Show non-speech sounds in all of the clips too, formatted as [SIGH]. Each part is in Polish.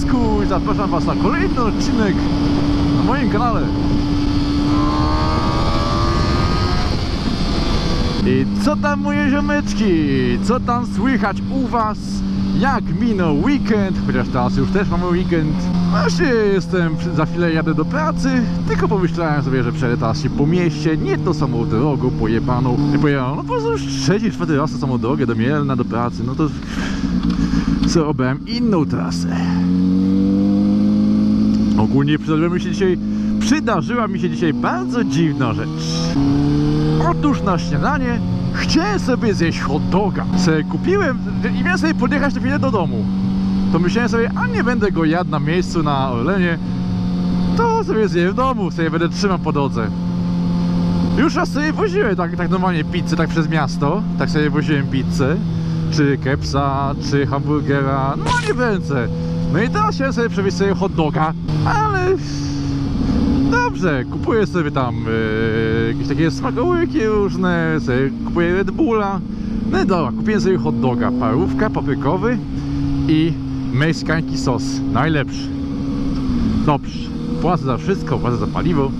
Kasku i zapraszam Was na kolejny odcinek na moim kanale. I co tam moje ziomeczki? Co tam słychać u Was? Jak minął weekend? Chociaż teraz już też mamy weekend. Właśnie jestem, za chwilę jadę do pracy, tylko pomyślałem sobie, że teraz się po mieście, nie to samą drogą pojebaną. Nie pojebaną, no po prostu już trzeci, czwarty raz to samą drogę do Mielna, do pracy, no to co inną trasę. Ogólnie przydarzyła mi się dzisiaj, przydarzyła mi się dzisiaj bardzo dziwna rzecz. Otóż na śniadanie chciałem sobie zjeść hot doga. Se kupiłem i miałem sobie podjechać chwilę do domu. To myślałem sobie, a nie będę go jadł na miejscu na Orlenie, to sobie zjem w domu, sobie będę trzymał po drodze. Już raz sobie woziłem tak, tak normalnie pizzę, tak przez miasto, tak sobie woziłem pizzę, czy kepsa, czy hamburgera, no nie więcej. No i teraz chciałem sobie przewieźć sobie hot doga, ale Dobrze, kupuję sobie tam e, jakieś takie smakołyki różne, sobie kupuję Red Bulla. No i dobra, kupiłem sobie hot doga, parówka, paprykowy i meksykański sos, najlepszy. Dobrze, płacę za wszystko, płacę za paliwo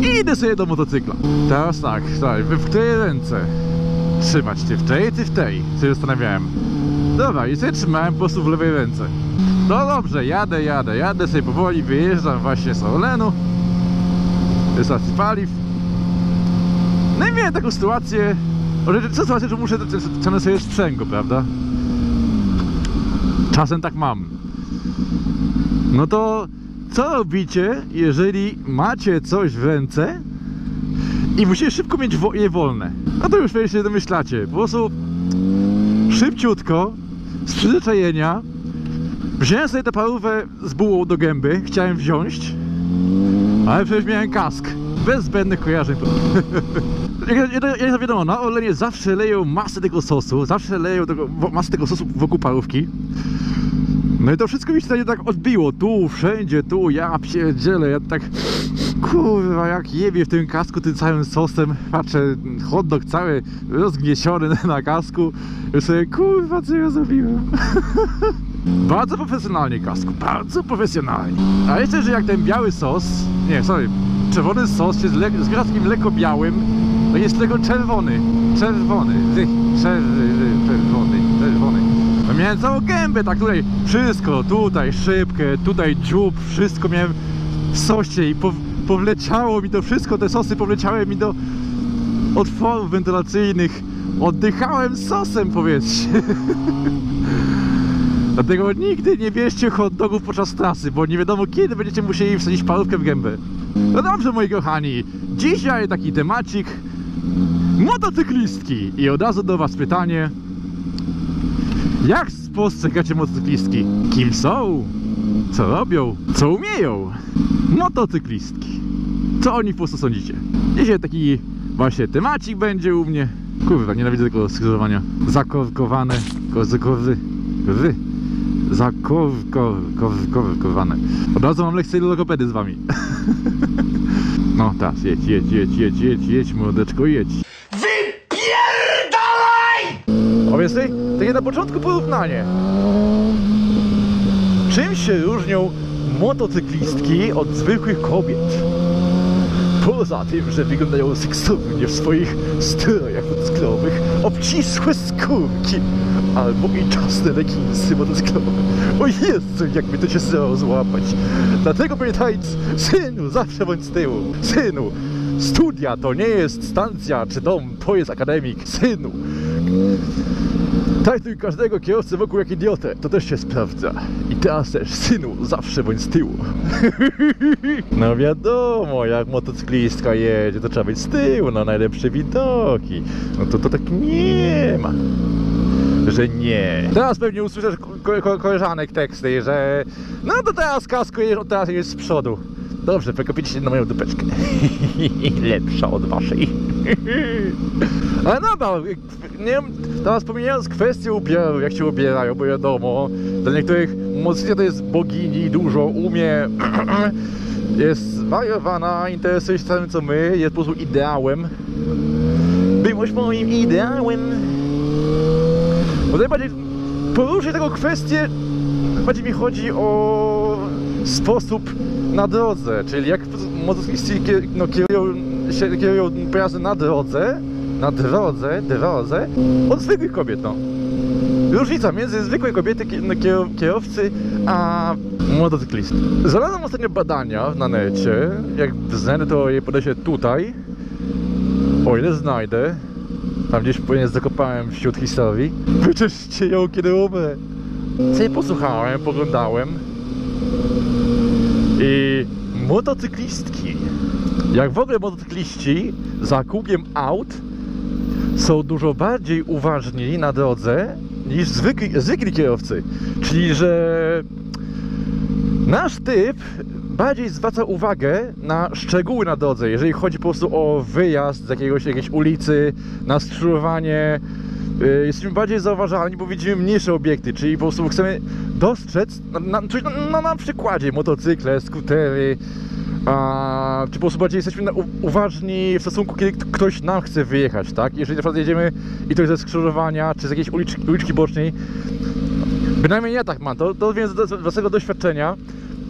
i idę sobie do motocykla. Teraz tak, tak, w której ręce trzymać, ty w tej, ty w tej, się zastanawiałem. Dobra, i sobie trzymałem po prostu w lewej ręce. No dobrze, jadę, jadę, jadę sobie powoli, wyjeżdżam właśnie z Orlenu ze stacji paliw no i miałem taką sytuację co sytuację, że muszę cenę sobie sprzęgło, prawda? Czasem tak mam no to co robicie, jeżeli macie coś w ręce i musicie szybko mieć je wolne? No to już się domyślacie, po prostu szybciutko, z przyzwyczajenia Wziąłem sobie tę parówę z bułą do gęby, chciałem wziąć, ale przecież miałem kask. Bez zbędnych kojarzeń. [LAUGHS] Jak wiadomo, na Orlenie zawsze leją masę tego sosu, zawsze leją tego, masę tego sosu wokół parówki. No i to wszystko mi się tak, tak odbiło, tu, wszędzie, tu, ja pierdzielę, ja tak kurwa, jak jebie w tym kasku tym całym sosem, patrzę, hot dog cały rozgniesiony [LAUGHS] na kasku, i sobie, kurwa, co ja zrobiłem? [LAUGHS] Bardzo profesjonalnie kasku, bardzo profesjonalnie. A jeszcze, że jak ten biały sos, nie, sorry, czerwony sos się zbiera takim lekko białym, to jest tego czerwony, czerwony, czerwony, miałem całą gębę, tak tutaj, wszystko, tutaj szybkę, tutaj dziób, wszystko miałem w sosie i po, powleciało mi to wszystko, te sosy powleciały mi do otworów wentylacyjnych. Oddychałem sosem, powiedzcie. [LAUGHS] Dlatego nigdy nie bierzcie hot dogów podczas trasy, bo nie wiadomo kiedy będziecie musieli wsadzić parówkę w gębę. No dobrze moi kochani, dzisiaj taki temacik motocyklistki i od razu do was pytanie jak spostrzegacie motocyklistki? Kim są? Co robią? Co umieją? Motocyklistki Co o nich po prostu sądzicie? Dzisiaj taki właśnie temacik będzie u mnie Kurwa, nienawidzę tego skrzyżowania Zakorkowane Kozy, wy Zakorkowane Od razu mam lekcję logopedy z wami [LAUGHS] No teraz, jedź, jedź, jedź, jedź, jedź, jedź, młodeczko, jedź Wypierdalaj! Obviously, takie na początku porównanie Czym się różnią motocyklistki od zwykłych kobiet? Poza tym, że wyglądają seksownie w swoich strojach motocyklowych, obcisłe skórki albo i czasne leginsy motocyklowe. O Jezu, jakby to się zdało złapać. Dlatego pamiętajcie, synu, zawsze bądź z tyłu. Synu, studia to nie jest stacja czy dom, to jest akademik. Synu, Traktuj każdego kierowcę wokół jak idiotę, to też się sprawdza. I teraz też, synu, zawsze bądź z tyłu. [LAUGHS] No wiadomo, jak motocyklistka jedzie, to trzeba być z tyłu, na najlepsze widoki. No to to tak nie ma. Że nie. Teraz pewnie usłyszysz ko ko koleżanek teksty, że no to teraz kasko teraz jest z przodu. Dobrze, przekopicie się na moją dupeczkę. [LAUGHS] Lepsza od waszej. [LAUGHS] Ale no, nie teraz pomijając kwestię ubioru, jak się ubierają, bo wiadomo, dla niektórych mocniej to jest bogini, dużo umie, [CLEARS THROAT] jest zwariowana, interesuje się tym co my, jest po prostu ideałem. Byłoś moim ideałem. Bo najbardziej Poruszę tego kwestię, bardziej mi chodzi o sposób na drodze, czyli jak motocykliści kier- no, kierują, się kierują pojazdem na drodze, na drodze, drodze, od zwykłych kobiet, no. Różnica między zwykłej kobiety, no, kier- kierowcy, a motocyklisty. Znalazłem ostatnio badania na necie, jak znajdę to je podeślę tutaj, o ile znajdę, tam gdzieś pewnie zakopałem wśród historii. Wyczyszcie ją, kiedy umrę. Sobie posłuchałem, poglądałem. Motocyklistki, jak w ogóle motocykliści za kółkiem aut są dużo bardziej uważni na drodze niż zwykli, zwykli kierowcy. Czyli, że nasz typ bardziej zwraca uwagę na szczegóły na drodze, jeżeli chodzi po prostu o wyjazd z jakiegoś, jakiejś ulicy, na skrzyżowanie. Y, Jesteśmy bardziej zauważalni, bo widzimy mniejsze obiekty, czyli po prostu chcemy dostrzec na, na, na, przykładzie motocykle, skutery, a, czy po prostu bardziej jesteśmy uważni w stosunku, kiedy ktoś nam chce wyjechać, tak? Jeżeli na przykład jedziemy i ktoś ze skrzyżowania, czy z jakiejś uliczki, uliczki bocznej, Bynajmniej ja tak mam, to, to z z własnego doświadczenia,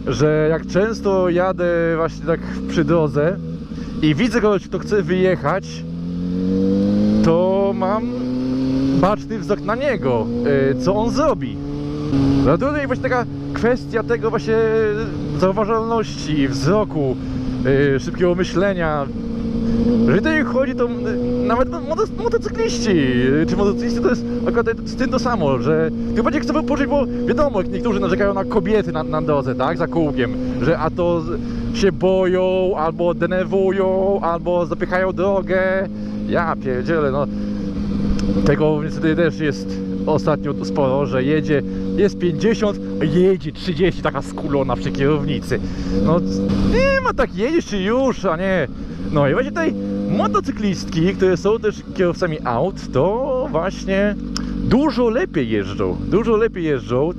że jak często jadę właśnie tak przy drodze i widzę kogoś, kto chce wyjechać, to mam baczny wzrok na niego, y, co on zrobi. No tutaj właśnie taka kwestia tego właśnie zauważalności, wzroku, y, szybkiego myślenia. Że tutaj chodzi to y, nawet moto- motocykliści, czy motocykliści to jest akurat z tym to samo, że chyba bardziej chcę poczuć, bo wiadomo, niektórzy narzekają na kobiety na, na drodze, tak, za kółkiem, że a to się boją, albo denerwują, albo zapychają drogę. Ja pierdzielę, no tego niestety też jest ostatnio sporo, że jedzie, jest 50, a jedzie 30, taka skulona przy kierownicy. No nie ma tak jedziesz czy już, a nie. No i właśnie tutaj motocyklistki, które są też kierowcami aut, to właśnie dużo lepiej jeżdżą, dużo lepiej jeżdżą.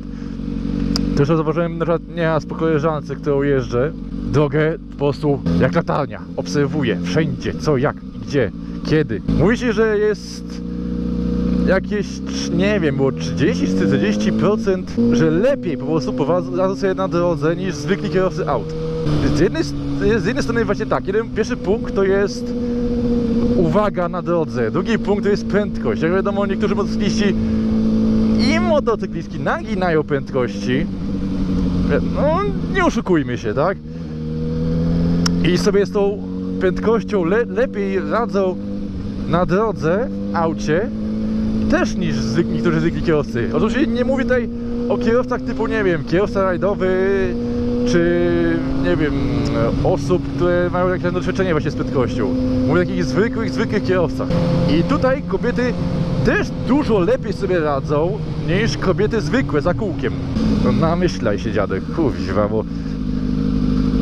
Też zauważyłem na przykład nieraz po koleżance, którą jeżdżę, drogę po prostu jak latarnia, obserwuję wszędzie, co, jak, gdzie, kiedy. Mówi się, że jest jakieś, nie wiem, było 30-40%, że lepiej po prostu prowadzą sobie na drodze niż zwykli kierowcy aut. Z jednej, z jednej strony właśnie tak, jeden, pierwszy punkt to jest uwaga na drodze, drugi punkt to jest prędkość. Jak wiadomo, niektórzy motocykliści i motocyklistki naginają prędkości. No, nie oszukujmy się, tak? I sobie z tą prędkością le lepiej radzą na drodze, aucie, też niż niektórzy zwykli kierowcy. Otóż nie mówię tutaj o kierowcach typu, nie wiem, kierowca rajdowy, czy nie wiem, osób, które mają jakieś doświadczenie właśnie z prędkością. Mówię o takich zwykłych, zwykłych kierowcach. I tutaj kobiety też dużo lepiej sobie radzą niż kobiety zwykłe za kółkiem. No namyślaj się dziadek, kurwa, bo...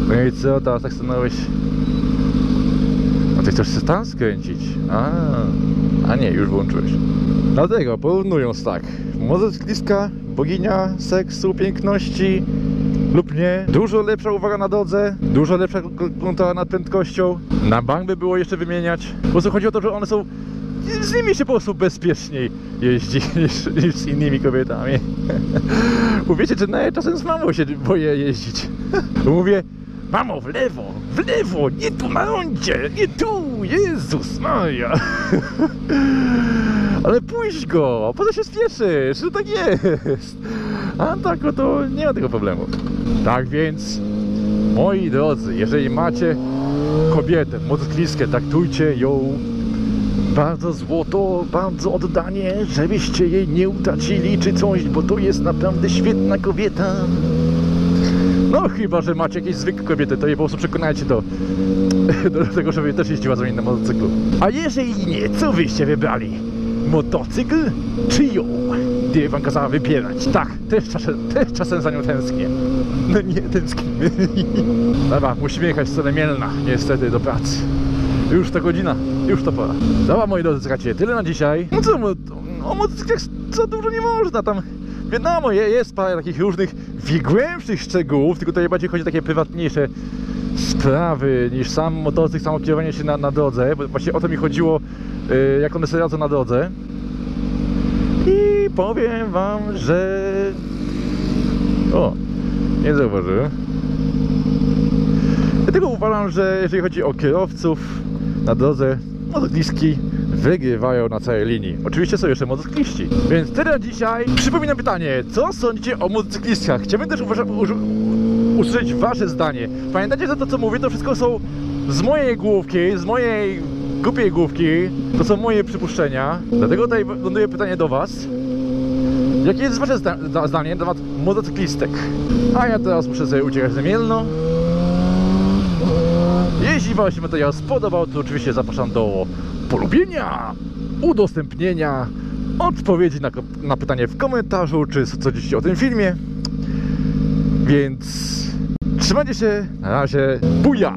No i co, teraz tak stanąłeś... No ty chcesz się stan skręcić? A, a nie, już włączyłeś. Dlatego porównując tak, motocyklistka, boginia seksu, piękności lub nie, dużo lepsza uwaga na drodze, dużo lepsza kontrola nad prędkością, na bank by było jeszcze wymieniać. Po prostu chodzi o to, że one są, z nimi się po prostu bezpieczniej jeździ [LAUGHS] niż, niż z innymi kobietami. [LAUGHS] Mówicie, że nawet czasem z mamą się boję jeździć. [LAUGHS] Mówię, mamo, w lewo, w lewo, nie tu na rondzie, nie tu, Jezus Maria. Ale puść go, po co się spieszysz? No tak jest. A tak, to nie ma tego problemu. Tak więc, moi drodzy, jeżeli macie kobietę, motocyklistkę, traktujcie ją bardzo złoto, bardzo oddanie, żebyście jej nie utracili czy coś, bo to jest naprawdę świetna kobieta. No chyba, że macie jakieś zwykłe kobiety, to je po prostu przekonajcie do, do tego, żeby też jeździła z na motocyklu. A jeżeli nie, co wyście wybrali? Motocykl czy ją? Gdyby wam kazała wybierać. Tak, też czasem, też czasem za nią tęsknię. No nie tęsknimy. Dobra, musimy jechać w stronę Mielna, niestety, do pracy. Już to godzina, już to pora. Dobra, moi drodzy, słuchajcie, tyle na dzisiaj. No co, o motocyklach za dużo nie można tam. Wiadomo, je- jest parę takich różnych głębszych szczegółów, tylko tutaj bardziej chodzi o takie prywatniejsze sprawy niż sam motocykl, samo kierowanie się na, na drodze, bo właśnie o to mi chodziło, jak one sobie radzą na drodze. I powiem wam, że... O, nie zauważyłem. Dlatego uważam, że jeżeli chodzi o kierowców na drodze, motocyklistki wygrywają na całej linii. Oczywiście są jeszcze motocykliści. Więc teraz dzisiaj przypominam pytanie, co sądzicie o motocyklistach? Chciałbym też usłyszeć wasze zdanie. Pamiętajcie, że to co mówię, to wszystko są z mojej główki, z mojej głupiej główki. To są moje przypuszczenia. Dlatego tutaj ląduje pytanie do was. Jakie jest wasze zda- zda- zdanie na temat motocyklistek? A ja teraz muszę sobie uciekać na Mielno. Jeśli Wam się materiał spodobał, to oczywiście zapraszam do polubienia, udostępnienia, odpowiedzi na, na pytanie w komentarzu, czy co dziś o tym filmie. Więc trzymajcie się, na razie, buja!